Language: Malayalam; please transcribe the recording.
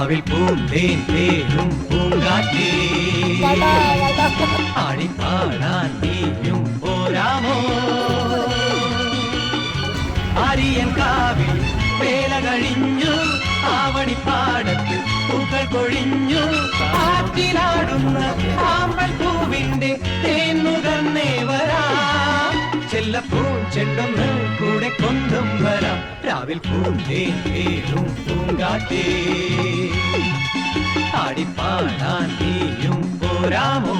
രാവിൽ പൂന്തേൻ തേനും പൂങ്കാറ്റേ. ആടിപ്പാടാൻ നീയും പോരാമോ? ആര്യൻ കാവിൽ വേല കഴിഞ്ഞു ആവണിപ്പാടത്ത് പൂക്കൾ കൊഴിഞ്ഞു. കാറ്റിലാടുന്ന ആമ്പൽ പൂവിന്റെ തേന്നുകർന്നേ വരാം ചെല്ലപ്പൂ ചെണ്ടൊന്ന് കൂടെ കൊണ്ടും വരാം. രാവിൽ പൂന്തേൻ തേനും പൂങ്കാറ്റേ. ആടിപ്പാടാൻ നീയും പോരാമോ?